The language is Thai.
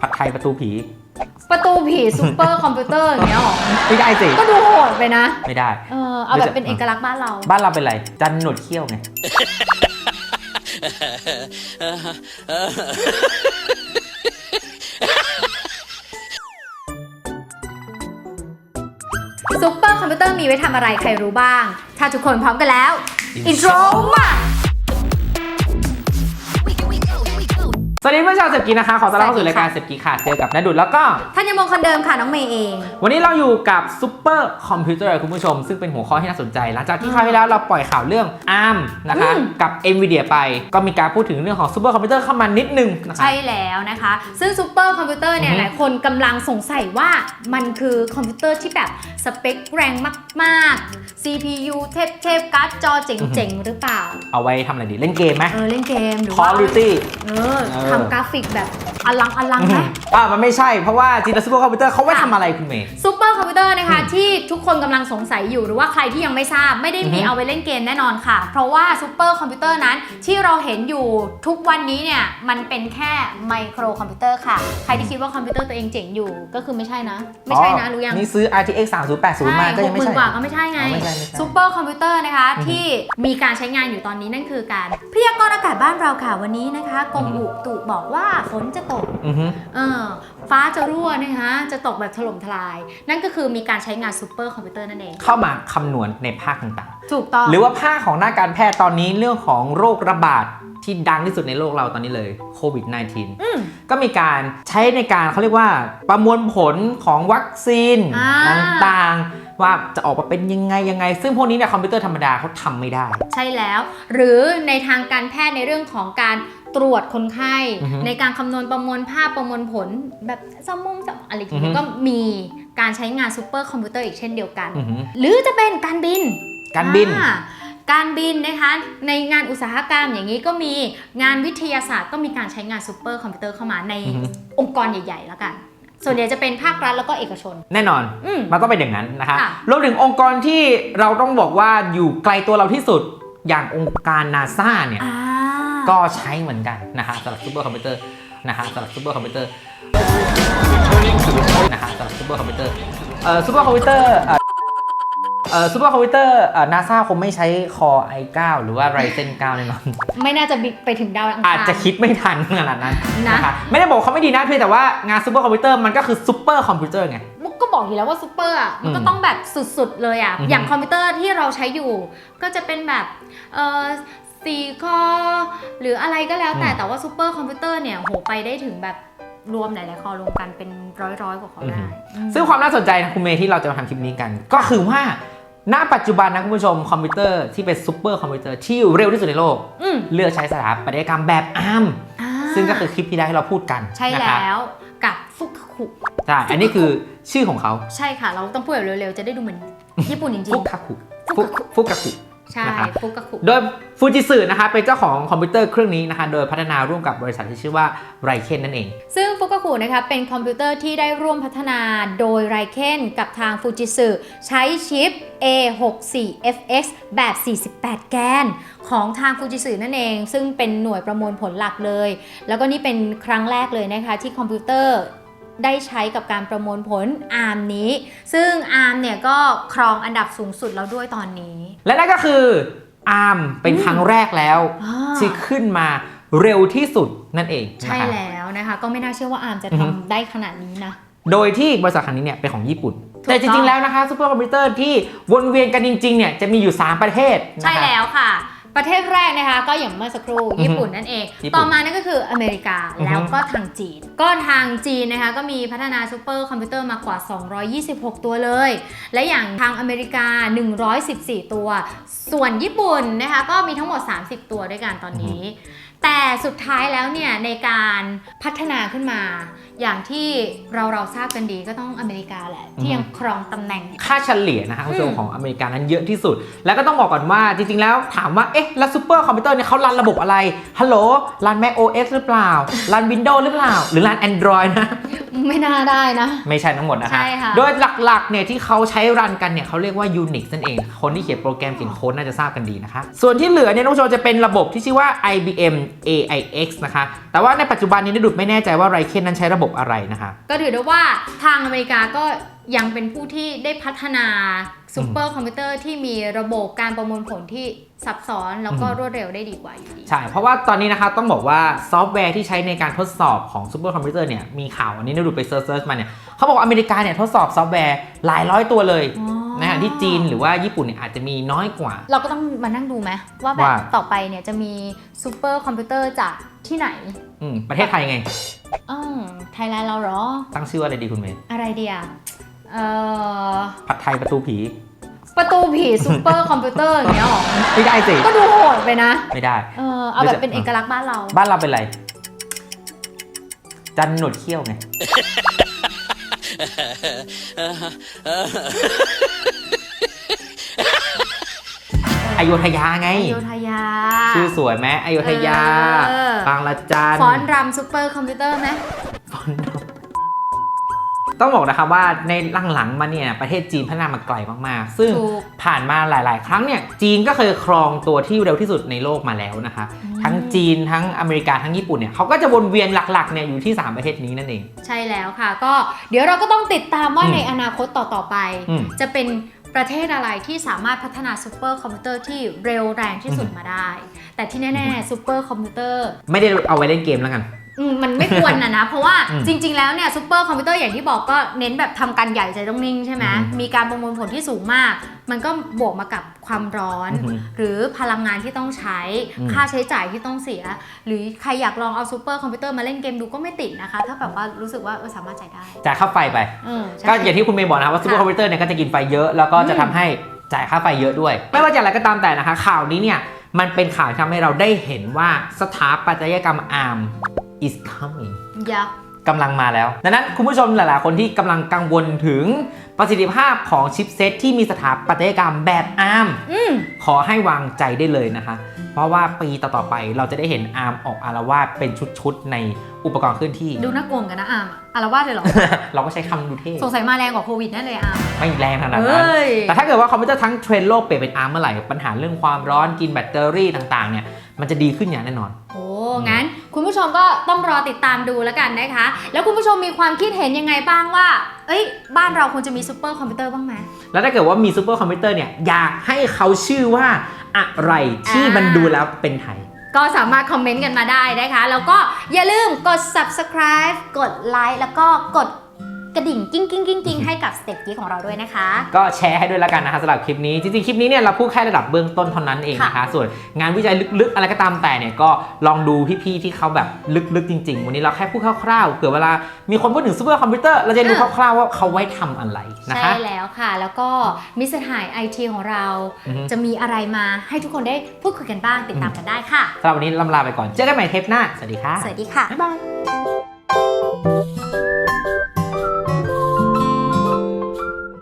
ผัดไทยประตูผี ประตูผีซูเปอร์คอมพิวเตอร์อย่างเงี้ยหรอ ไม่ได้สิ ก็ดูโหดไปนะ ไม่ได้ เออเอาแบบเป็นเอกลักษณ์บ้านเรา บ้านเราเป็นไร จันหนวดเขี้ยวไง ซูเปอร์คอมพิวเตอร์มีไว้ทำอะไรใครรู้บ้าง ถ้าทุกคนพร้อมกันแล้ว Intro อินโทรมา สวัสดีเพื่อนชาวเซฟกีนะคะ ขอต้อนรับเข้าสู่รายการเซฟกีค่ะ เจอกับนดุลแล้วก็ท่านยมงคนเดิมค่ะ น้องเมย์เอง วันนี้เราอยู่กับซูเปอร์คอมพิวเตอร์คุณผู้ชม ซึ่งเป็นหัวข้อที่น่าสนใจ หลังจากที่คราวที่แล้วเราปล่อยข่าวเรื่อง ARM นะคะอืมกับ NVIDIA ไป ก็มีการพูดถึงเรื่องของซูเปอร์คอมพิวเตอร์เข้ามานิดนึงนะคะใช่แล้วนะคะ ซึ่งซูเปอร์คอมพิวเตอร์เนี่ยอือฮึหลายคนกำลังสงสัยว่ามันคือคอมพิวเตอร์ที่แบบสเปคแรงมากๆ CPU เทพๆการ์ดจอเจ๋งๆหรือเปล่า เอาไว้ทำอะไรดีเล่นเกมไหมเออเล่นเกมหรือ Call ว่า of Duty เออเออทำกราฟิกแบบอลังอลังอืไหมมอ่ามันไม่ใช่เพราะว่าจริงๆซูเปอร์คอมพิวเตอร์เขาไว้ค่ะทำอะไรคุณเมย์ ซูเปอร์คอมพิวเตอร์นะคะอืมที่ทุกคนกำลังสงสัยอยู่หรือว่าใครที่ยังไม่ทราบไม่ได้มีอือฮึเอาไปเล่นเกมแน่นอนค่ะ เพราะว่าซูเปอร์คอมพิวเตอร์นั้นที่เราเห็นอยู่ทุกวันนี้เนี่ยมันเป็นแค่ไมโครคอมพิวเตอร์ค่ะ ใครที่คิดว่าคอมพิวเตอร์ตัวเองเจ๋งอยู่ก็คือไม่ใช่นะ ไม่ใช่นะรู้ยัง นี่ซื้อ RTX 3080 มาก็ยังไม่หใช่กหนกว่าก็ไม่ใช่ไงอ๋อไม่ใช่ไม่ใช่ซูเปอร์คอมพิวเตอร์นะคะ อือฮึที่มีการใช้งานอยู่ตอนนี้นั่นคือการพยากรณ์อากาศบ้านเราค่ะวันนี้นะคะกรมอือฮึอุตุบอกว่าฝนจะตกอือฮึ เออฟ้าจะรั่วนะคะจะตกแบบถล่มทลาย นั่นก็คือมีการใช้งานซูเปอร์คอมพิวเตอร์นั่นเอง เข้ามาคำนวณในภาคต่างถูกต้อง ๆ หรือว่าภาคของหน้าการแพทย์ตอนนี้เรื่องของโรคระบาดที่ดังที่สุดในโลกเราตอนนี้เลยโควิด -19 อืมก็มีการใช้ในการเขาเรียกว่าประมวลผลของวัคซีนอ่า ต่างๆ ว่าจะออกมาเป็นยังไงยังไง ซึ่งพวกนี้เนี่ยคอมพิวเตอร์ธรรมดาเขาทำไม่ได้ ใช่แล้ว หรือในทางการแพทย์ในเรื่องของการ ตรวจคนไข้ อือฮึในการคำนวณประมวลภาพประมวลผล แบบสมองจะอะไรอย่างอือเงี้ฮึ ยก็มีการใช้งานซูเปอร์คอมพิวเตอร์อีกเช่นเดียวกัน อือฮึหรือจะเป็นการบิน การบิน อ่าการบินนะคะในงานอุตสาหกรรมอย่างนี้ก็มีงานวิทยาศาสตร์ก็มีการใช้งานซูเปอร์คอมพิวเตอร์เข้ามาในอือฮึ องค์กรใหญ่ ๆ แล้วกัน ส่วนใหญ่จะเป็นภาครัฐแล้วก็เอกชน แน่นอน อืม มันต้องเป็นอย่างนั้นนะคะค่ะ รวมถึงองค์กรที่เราต้องบอกว่าอยู่ไกลตัวเราที่สุดอย่างองค์การนาซาเนี่ย อ่า ก็ใช้เหมือนกันนะคะสำหรับซูเปอร์คอมพิวเตอร์นะคะสำหรับซูเปอร์คอมพิวเตอร์นะคะสำหรับซูเปอร์คอมพิวเตอร์เอ่อซูเปอร์คอมพิวเตอร์เอ่อเอ่อซูเปอร์คอมพิวเตอร์เอ่อนาซาคงไม่ใช้คอ i9 หรือว่า Ryzen 9แน่นอน ไม่น่าจะบินไปถึงดาวอังคาร อาจจะคิดไม่ทันขนาดนั้นนะ นะคะไม่ได้บอกเขาไม่ดีนะเพียงแต่ว่างานซูเปอร์คอมพิวเตอร์มันก็คือซูเปอร์คอมพิวเตอร์ไง มุกก็บอกอยู่แล้วว่าซูเปอร์อะมันก็อืมต้องแบบสุดๆเลยอะ อือฮึอย่างคอมพิวเตอร์ที่เราใช้อยู่ ก็จะเป็นแบบเออ สี่คอหรืออะไรก็แล้วแต่แต่ว่าซูเปอร์คอมพิวเตอร์เนี่ยโหไปได้ถึงแบบรวมหลายๆคอรวมกันเป็นร้อยๆกว่าคอได้อืมซึ่งความน่าสนใจนะคุณเมย์ที่เราจะมาทำคลิปนี้กัน ก็คือว่าณปัจจุบันนะคุณผู้ชมคอมพิวเตอร์ที่เป็นซูเปอร์คอมพิวเตอร์ที่เร็วที่สุดในโลกอืมเลือกใช้สถาปัตยกรรมแบบ ARM อ่าซึ่งก็คือคลิปที่แล้วที่เราพูดกันใช่นะครับแล้วกับฟุกคุใช่อันนี้คือชื่อของเขาใช่ค่ะ เราต้องพูดแบบเร็วๆจะได้ดูเหมือนญี่ปุ่นจริฟุงกคาคุฟุกฟุกกาคุๆ ใช่นะครับฟุกคุโดยฟูจิสึนะคะเป็นเจ้าของคอมพิวเตอร์เครื่องนี้นะคะ โดยพัฒนาร่วมกับบริษัทที่ชื่อว่าไรเคนนั่นเอง ซึ่งฟุกคุนะคะเป็นคอมพิวเตอร์ที่ได้ร่วมพัฒนาโดยไรเคนกับทางฟูจิสึใช้ชิป A64FX แบบ 48 แกน ของทางฟูจิสึนั่นเอง ซึ่งเป็นหน่วยประมวลผลหลักเลย แล้วก็นี่เป็นครั้งแรกเลยนะคะที่คอมพิวเตอร์ ได้ใช้กับการประมวลผล ARM นี้ ซึ่ง ARM เนี่ยก็ครองอันดับสูงสุดแล้วด้วยตอนนี้ และนั่นก็คือ ARM เป็นครั้งแรกแล้วอ่าที่ขึ้นมาเร็วที่สุดนั่นเอง ใช่นะคะแล้วนะคะก็ไม่น่าเชื่อว่า ARM จะอือฮึทำได้ขนาดนี้นะ โดยที่บริษัทคันนี้เนี่ยเป็นของญี่ปุ่นถูกแต่จต้ริองงๆแล้วนะคะซูเปอร์คอมพิวเตอร์ที่วนเวียนกันจริงๆเนี่ยจะมีอยู่ 3 ประเทศนะคะใช่แล้วค่ะ ประเทศแรกนะคะก็อย่างเมื่อสักครู่อือฮึญี่ปุ่นนั่นเอง ญี่ปุ่นต่อมานั่นก็คืออเมริกาอือฮึ แล้วก็ทางจีน ก็ทางจีนนะคะก็มีพัฒนาซูเปอร์คอมพิวเตอร์มากว่า 226 ตัวเลย และอย่างทางอเมริกา 114 ตัว ส่วนญี่ปุ่นนะคะก็มีทั้งหมด 30 ตัวด้วยกันตอนนี้ แต่สุดท้ายแล้วเนี่ยในการพัฒนาขึ้นมา อย่างที่เราเราทราบกันดีก็ต้องอเมริกาแหละที่ยังครองตำแหน่ง ค่าเฉลี่ยนะคะคุณผู้ชมอืมของอเมริกานั้นเยอะที่สุด แล้วก็ต้องบอกก่อนว่าจริงๆแล้วถามว่าเอ๊ะแล้วซูเปอร์คอมพิวเตอร์เนี่ยเขารันระบบอะไร ฮัลโหล รัน Mac OS หรือเปล่า รัน Windows หรือเปล่า หรือรัน Android นะ ไม่น่าได้นะ ไม่ใช่ทั้งหมดนะคะใช่ค่ะ โดยหลักๆ เนี่ยที่เขาใช้รันกันเนี่ยเขาเรียกว่า Unix นั่นเอง คนที่เขียนโปรแกรมเขียนโค้ดน่าจะทราบกันดีนะคะ ส่วนที่เหลือเนี่ยน้องโชว์จะเป็นระบบที่ชื่อว่า IBM AIX นะคะ แต่ว่าในปัจจุบันนี้นดุดไม่แน่ใจว่าไรเคนนั้นใช้ระบบอะไรนะคะ ก็ถือได้ว่าทางอเมริกาก็ยังเป็นผู้ที่ได้พัฒนา ซูเปอร์คอมพิวเตอร์ที่มีระบบการประมวลผลที่ซับซ้อนแล้วก็อืมรวดเร็วได้ดีกว่าอยู่ดี ใช่ เพราะว่าตอนนี้นะคะต้องบอกว่าซอฟต์แวร์ที่ใช้ในการทดสอบของซูเปอร์คอมพิวเตอร์เนี่ยมีข่าวอันนี้นดุดไปเซิร์ชๆมาเนี่ยเขาบอกว่าอเมริกาเนี่ยทดสอบซอฟต์แวร์หลายร้อยตัวเลยอ๋อในขณะที่จีนหรือว่าญี่ปุ่นเนี่ยอาจจะมีน้อยกว่า เราก็ต้องมานั่งดูไหมว่าแบบว่าต่อไปเนี่ยจะมีซูเปอร์คอมพิวเตอร์จากที่ไหนอืมประเทศไทยไงอืมไทยแลนด์เราเหรอ ตั้งชื่อว่าอะไรดีคุณเมย์อะไรเดีย เอ่อผัดไทยประตูผี ประตูผีซูเปอร์คอมพิวเตอร์อย่างเงี้ยหรอ ไม่ได้สิ ก็ดูโหดไปนะ ไม่ได้ เออเอาแบบเป็นเอกลักษณ์บ้านเรา บ้านเราเป็นไร จันหนวดเขี้ยวไง อโยธยาไง อโยธยา ชื่อสวยไหมอโยธยา เออ บางละจันฟอนต์รำซูเปอร์คอมพิวเตอร์ไหมฟอนต์ ต้องบอกนะครับว่าในหลังๆมาเนี่ยประเทศจีนพัฒนามาไกลมากๆ ซึ่งถูก ผ่านมาหลาย ๆ ครั้งเนี่ยจีนก็เคยครองตัวที่เร็วที่สุดในโลกมาแล้วนะคะอืมทั้งจีนทั้งอเมริกาทั้งญี่ปุ่นเนี่ยเขาก็จะวนเวียนหลักๆเนี่ยอยู่ที่3ประเทศนี้นั่นเอง ใช่แล้วค่ะ ก็เดี๋ยวเราก็ต้องติดตามว่าอืมในอนาคตต่อ ๆ ไป อืม จะเป็นประเทศอะไรที่สามารถพัฒนาซูเปอร์คอมพิวเตอร์ที่เร็วแรงที่สุดมาได้ แต่ที่แน่ๆซูเปอร์คอมพิวเตอร์ ไม่ได้เอาไว้เล่นเกมแล้วกัน อืมมันไม่ควรนะนะ เพราะว่าอืมจริง ๆ แล้วเนี่ยซูเปอร์คอมพิวเตอร์อย่างที่บอกก็เน้นแบบทำการใหญ่ใจต้องนิ่งใช่ไหมอืมมีการประมวลผลที่สูงมาก มันก็บวกมากับความร้อน อือหือหรือพลังงานที่ต้องใช้อืม ค่าใช้จ่ายที่ต้องเสีย หรือใครอยากลองเอาซูเปอร์คอมพิวเตอร์มาเล่นเกมดูก็ไม่ติดนะคะ ถ้าแบบว่ารู้สึกว่าเออสามารถจ่ายได้จ่ายค่าไฟไป เออใช่ ก็อย่างที่คุณเมย์บอกนะครับว่าซูเปอร์คอมพิวเตอร์เนี่ยก็จะกินไฟเยอะ แล้วก็จะอืมทำให้จ่ายค่าไฟเยอะด้วย ไม่ว่าจะอะไรก็ตามแต่นะคะ ข่าวนี้เนี่ยมันเป็นข่าวที่ทำให้เราได้เห็นว่าสถาปัตยกรรม ARM is coming ยักษ์กำลังมาแล้ว ดังนั้นคุณผู้ชมหลายๆ คนที่กำลังกังวลถึงประสิทธิภาพของชิปเซตที่มีสถาปัตยกรรมแบบ ARM อืมขอให้วางใจได้เลยนะคะ เพราะว่าปีต่อ ๆ ไปเราจะได้เห็น ARM ออกอารวาสเป็นชุด ๆ ในอุปกรณ์เคลื่อนที่ ดูน่ากลัวเหมือนกันนะอามอะอารวาสเลยเหรอ เราก็ใช้คำดูเท่สงสัยมาแรงกว่าโควิดแน่เลยอาม ไม่แรงขนาดเอนั้น้ย แต่ถ้าเกิดว่าคอมพิวเตอร์ทั้งเทรนด์โลกเปลี่ยนเป็น ARM เมื่อไหร่ปัญหาเรื่องความร้อนกินแบตเตอรี่ต่าง ๆ เนี่ยมันจะดีขึ้นอย่างแน่นอน โอ้ งั้น คุณผู้ชมก็ต้องรอติดตามดูแล้วกันนะคะ แล้วคุณผู้ชมมีความคิดเห็นยังไงบ้างว่า เอ้ย บ้านเราควรจะมีซูเปอร์คอมพิวเตอร์บ้างไหม แล้วถ้าเกิดว่ามีซูเปอร์คอมพิวเตอร์เนี่ยอยากให้เขาชื่อว่าอะไรที่อ่ามัมันดูแล้วเป็นไทย ก็สามารถคอมเมนต์กันมาได้นะคะ แล้วก็อย่าลืมกด subscribe กดไลค์แล้วก็กด กระดิ่งกิ้งกิ้งกิ้งกิ้งให้กับสเต็ปกี้ของเราด้วยนะคะ ก็แชร์ให้ด้วยแล้วกันนะคะสำหรับคลิปนี้ จริงๆ คลิปนี้เนี่ยเราพูดแค่ระดับเบื้องต้นเท่านั้นเองนะคะ ส่วนงานวิจัยลึกๆ อะไรก็ตามแต่เนี่ยก็ลองดูพี่ๆที่เขาแบบลึกๆ จริง ๆ วันนี้เราแค่พูดคร่าวๆเผื่อเวลามีคนพูดถึงซูเปอร์คอมพิวเตอร์เราจะรู้คร่าวๆว่าเขาไว้ทำอะไรนะใช่คะแล้วค่ะ แล้วก็มิสหายไอทีของเราอือฮึจะมีอะไรมาให้ทุกคนได้พูดคุยกันบ้างติดตามกันได้ค่ะสำหรับวันนี้ลำลาไปก่อนเจอกันใหม่เทปหน้าสวัสดีค่ะสวัสดีค่ะบ๊ายบาย